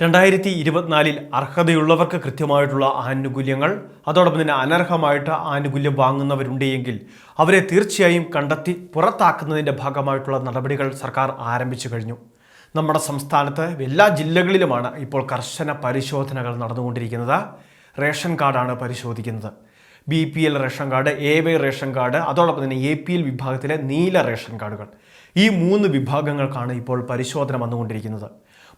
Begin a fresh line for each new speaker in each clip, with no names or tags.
രണ്ടായിരത്തി ഇരുപത്തിനാലിൽ അർഹതയുള്ളവർക്ക് കൃത്യമായിട്ടുള്ള ആനുകൂല്യങ്ങൾ അതോടൊപ്പം തന്നെ അനർഹമായിട്ട് ആനുകൂല്യം വാങ്ങുന്നവരുണ്ടെങ്കിൽ അവരെ തീർച്ചയായും കണ്ടെത്തി പുറത്താക്കുന്നതിന്റെ ഭാഗമായിട്ടുള്ള നടപടികൾ സർക്കാർ ആരംഭിച്ചു കഴിഞ്ഞു. നമ്മുടെ സംസ്ഥാനത്ത് എല്ലാ ജില്ലകളിലുമാണ് ഇപ്പോൾ കർശന പരിശോധനകൾ നടന്നുകൊണ്ടിരിക്കുന്നത്. റേഷൻ കാർഡാണ് പരിശോധിക്കുന്നത്. B P L ration card A Y ration card അതോടൊപ്പം തന്നെ എ പി എൽ വിഭാഗത്തിലെ നീല റേഷൻ കാർഡുകൾ. ഈ മൂന്ന് വിഭാഗങ്ങൾക്കാണ് ഇപ്പോൾ പരിശോധന വന്നുകൊണ്ടിരിക്കുന്നത്.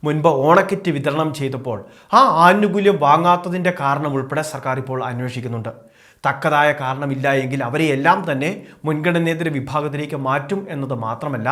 മുൻപ് ഓണക്കിറ്റ് വിതരണം ചെയ്തപ്പോൾ ആ ആനുകൂല്യം വാങ്ങാത്തതിന്റെ കാരണം ഉൾപ്പെടെ സർക്കാർ ഇപ്പോൾ അന്വേഷിക്കുന്നുണ്ട്. തക്കതായ കാരണമില്ല എങ്കിൽ അവരെ എല്ലാം തന്നെ മുൻഗണനേതര വിഭാഗത്തിലേക്ക് മാറ്റും എന്നത് മാത്രമല്ല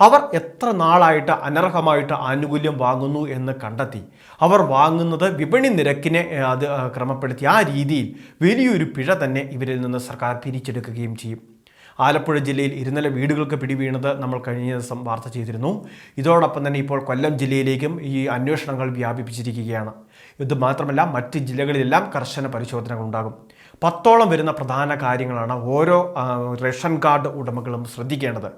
അവർ എത്ര നാളായിട്ട് അനർഹമായിട്ട് ആനുകൂല്യം വാങ്ങുന്നു എന്ന് കണ്ടെത്തി. അവർ വാങ്ങുന്നത് വിപണി നിരക്കിനെ അത് ക്രമപ്പെടുത്തി. ആ രീതിയിൽ വലിയൊരു പിഴ തന്നെ ഇവരിൽ നിന്ന് സർക്കാർ പിരിച്ചെടുക്കുകയും ചെയ്യും. ആലപ്പുഴ ജില്ലയിൽ ഇരുനില വീടുകൾക്ക് പിടിവീണത് നമ്മൾ കഴിഞ്ഞ ദിവസം വാർത്ത ചെയ്തിരുന്നു. ഇതോടൊപ്പം തന്നെ ഇപ്പോൾ കൊല്ലം ജില്ലയിലേക്കും ഈ അന്വേഷണങ്ങൾ വ്യാപിപ്പിച്ചിരിക്കുകയാണ്. ഇത് മാത്രമല്ല മറ്റ് ജില്ലകളിലെല്ലാം കർശന പരിശോധനകൾ ഉണ്ടാകും. പത്തോളം വരുന്ന പ്രധാന കാര്യങ്ങളാണ് ഓരോ റേഷൻ കാർഡ് ഉടമകളും ശ്രദ്ധിക്കേണ്ടത്.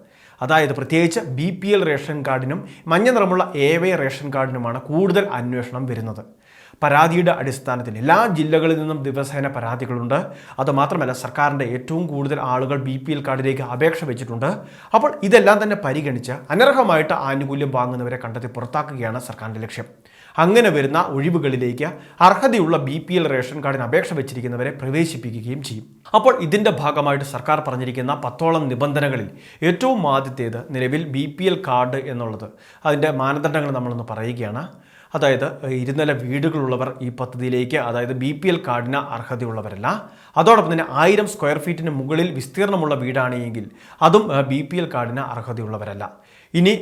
അതായത് പ്രത്യേകിച്ച് ബി പി എൽ റേഷൻ കാർഡിനും മഞ്ഞ നിറമുള്ള എ വൈ റേഷൻ കാർഡിനുമാണ് കൂടുതൽ അന്വേഷണം വരുന്നത്. പരാതിയുടെ അടിസ്ഥാനത്തിൽ എല്ലാ ജില്ലകളിൽ നിന്നും ദിവസേന പരാതികളുണ്ട്. അതുമാത്രമല്ല സർക്കാരിന്റെ ഏറ്റവും കൂടുതൽ ആളുകൾ ബി പി എൽ കാർഡിലേക്ക് അപേക്ഷ വെച്ചിട്ടുണ്ട്. അപ്പോൾ ഇതെല്ലാം തന്നെ പരിഗണിച്ച് അനർഹമായിട്ട് ആനുകൂല്യം വാങ്ങുന്നവരെ കണ്ടെത്തി പുറത്താക്കുകയാണ് സർക്കാരിന്റെ ലക്ഷ്യം. അങ്ങനെ വരുന്ന ഒഴിവുകളിലേക്ക് അർഹതയുള്ള ബി പി എൽ റേഷൻ കാർഡിന് അപേക്ഷ വെച്ചിരിക്കുന്നവരെ പ്രവേശിപ്പിക്കുകയും ചെയ്യും. അപ്പോൾ ഇതിന്റെ ഭാഗമായിട്ട് സർക്കാർ പറഞ്ഞിരിക്കുന്ന പത്തോളം നിബന്ധനകളിൽ ഏറ്റവും ആദ്യത്തേത് നിലവിൽ ബി പി എൽ കാർഡ് എന്നുള്ളത്. അതിന്റെ മാനദണ്ഡങ്ങൾ നമ്മളൊന്ന് പറയുകയാണ്. അതായത് ഇരുനില വീടുകളുള്ളവർ ഈ പദ്ധതിയിലേക്ക് അതായത് ബി പി എൽ കാർഡിന് അർഹതയുള്ളവരല്ല. അതോടൊപ്പം തന്നെ ആയിരം സ്ക്വയർ ഫീറ്റിന് മുകളിൽ വിസ്തീർണമുള്ള വീടാണെങ്കിൽ അതും ബി പി എൽ കാർഡിന് അർഹതയുള്ളവരല്ല. ഇനി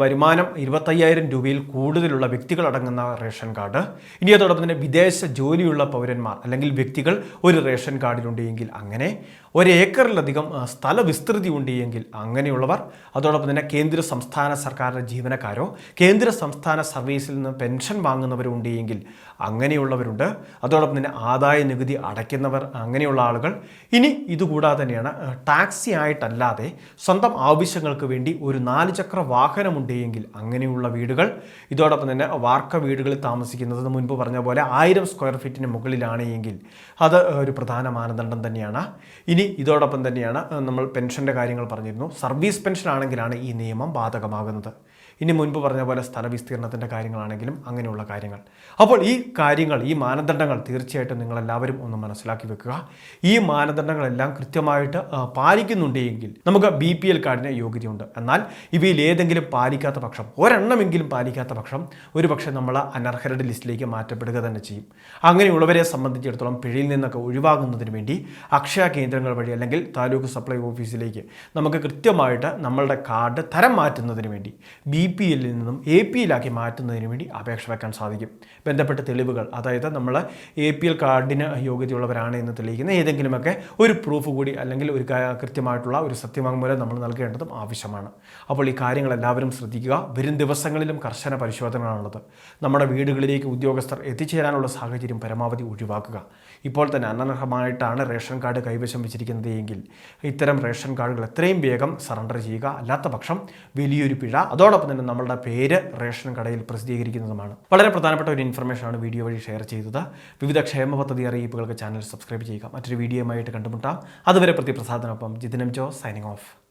വരുമാനം ഇരുപത്തയ്യായിരം രൂപയിൽ കൂടുതലുള്ള വ്യക്തികൾ അടങ്ങുന്ന റേഷൻ കാർഡ്. ഇനി അതോടൊപ്പം തന്നെ വിദേശ ജോലിയുള്ള പൗരന്മാർ അല്ലെങ്കിൽ വ്യക്തികൾ ഒരു റേഷൻ കാർഡിലുണ്ടെങ്കിൽ അങ്ങനെ ഒരേക്കറിലധികം സ്ഥല വിസ്തൃതി ഉണ്ട് എങ്കിൽ അങ്ങനെയുള്ളവർ അതോടൊപ്പം തന്നെ കേന്ദ്ര സംസ്ഥാന സർക്കാരിന്റെ ജീവനക്കാരോ കേന്ദ്ര സംസ്ഥാന സർവീസിൽ നിന്ന് പെൻഷൻ വാങ്ങുന്നവരുണ്ട് എങ്കിൽ അങ്ങനെയുള്ളവരുണ്ട്. അതോടൊപ്പം തന്നെ ആദായ നികുതി അടയ്ക്കുന്നവർ അങ്ങനെയുള്ള ആളുകൾ. ഇനി ഇതുകൂടാതെ തന്നെയാണ് ടാക്സി ആയിട്ടല്ലാതെ സ്വന്തം ആവശ്യങ്ങൾക്ക് വേണ്ടി ഒരു നാല് ചക്ര വാഹനമുണ്ട് എങ്കിൽ അങ്ങനെയുള്ള വീടുകൾ. ഇതോടൊപ്പം തന്നെ വാർക്ക വീടുകളിൽ താമസിക്കുന്നത് മുൻപ് പറഞ്ഞ പോലെ ആയിരം സ്ക്വയർ ഫീറ്റിന് മുകളിലാണ് അത് ഒരു പ്രധാന മാനദണ്ഡം തന്നെയാണ്. ഇനി ഇതോടൊപ്പം തന്നെയാണ് നമ്മൾ പെൻഷന്റെ കാര്യങ്ങൾ പറഞ്ഞിരുന്നു. സർവീസ് പെൻഷൻ ആണെങ്കിലാണ് ഈ നിയമം ബാധകമാകുന്നത്. ഇനി മുൻപ് പറഞ്ഞ പോലെ സ്ഥല വിസ്തീർണത്തിന്റെ കാര്യങ്ങളാണെങ്കിലും അങ്ങനെയുള്ള കാര്യങ്ങൾ. അപ്പോൾ ഈ കാര്യങ്ങൾ ഈ മാനദണ്ഡങ്ങൾ തീർച്ചയായിട്ടും നിങ്ങളെല്ലാവരും ഒന്ന് മനസ്സിലാക്കി വെക്കുക. ഈ മാനദണ്ഡങ്ങളെല്ലാം കൃത്യമായിട്ട് പാലിക്കുന്നുണ്ടെങ്കിൽ നമുക്ക് ബി പി എൽ കാർഡിന് യോഗ്യതയുണ്ട്. എന്നാൽ ഇവയിൽ ഏതെങ്കിലും പാലിക്കാത്ത പക്ഷം ഒരെണ്ണമെങ്കിലും പാലിക്കാത്ത പക്ഷം ഒരു പക്ഷേ നമ്മൾ അനർഹരുടെ ലിസ്റ്റിലേക്ക് മാറ്റപ്പെടുക തന്നെ ചെയ്യും. അങ്ങനെയുള്ളവരെ സംബന്ധിച്ചിടത്തോളം പിഴയിൽ നിന്നൊക്കെ ഒഴിവാകുന്നതിന് വേണ്ടി അക്ഷയ കേന്ദ്രങ്ങൾ വഴി അല്ലെങ്കിൽ താലൂക്ക് സപ്ലൈ ഓഫീസിലേക്ക് നമുക്ക് കൃത്യമായിട്ട് നമ്മളുടെ കാർഡ് തരം മാറ്റുന്നതിന് വേണ്ടി ബി പി എല്ലിൽ നിന്നും എ പി എല്ലാക്കി മാറ്റുന്നതിന് വേണ്ടി അപേക്ഷ വെക്കാൻ സാധിക്കും. ബന്ധപ്പെട്ട തെളിവുകൾ അതായത് നമ്മൾ എ പി എൽ കാർഡിന് യോഗ്യതയുള്ളവരാണ് എന്ന് തെളിയിക്കുന്ന ഏതെങ്കിലുമൊക്കെ ഒരു പ്രൂഫ് കൂടി അല്ലെങ്കിൽ ഒരു കൃത്യമായിട്ടുള്ള ഒരു സത്യവാങ്മൂലം നമ്മൾ നൽകേണ്ടതും ആവശ്യമാണ്. അപ്പോൾ ഈ കാര്യങ്ങൾ എല്ലാവരും ശ്രദ്ധിക്കുക. വരും ദിവസങ്ങളിലും കർശന പരിശോധനകളാണുള്ളത് നമ്മുടെ വീടുകളിലേക്ക് ഉദ്യോഗസ്ഥർ എത്തിച്ചേരാനുള്ള സാഹചര്യം പരമാവധി ഒഴിവാക്കുക. ഇപ്പോൾ തന്നെ അനർഹമായിട്ടാണ് റേഷൻ കാർഡ് കൈവശം വെച്ചിരിക്കുന്നത് എങ്കിൽ ഇത്തരം റേഷൻ കാർഡുകൾ എത്രയും വേഗം സറണ്ടർ ചെയ്യുക. അല്ലാത്ത പക്ഷം വലിയൊരു പിഴ. അതോടൊപ്പം തന്നെ നമ്മളുടെ പേര് റേഷൻ കടയിൽ പ്രസിദ്ധീകരിക്കുന്നതുമാണ്. വളരെ പ്രധാനപ്പെട്ട ഒരു ഇൻഫർമേഷനാണ് വീഡിയോ വഴി ഷെയർ ചെയ്തത്. വിവിധ ക്ഷേമ പദ്ധതി അറിയിപ്പുകൾക്ക് ചാനൽ സബ്സ്ക്രൈബ് ചെയ്യുക. മറ്റൊരു വീഡിയോയുമായിട്ട് കണ്ടുമുട്ടാം. അതുവരെ പ്രതിപ്രസാദനൊപ്പം ജിതിനം ജോ സൈനിങ് ഓഫ്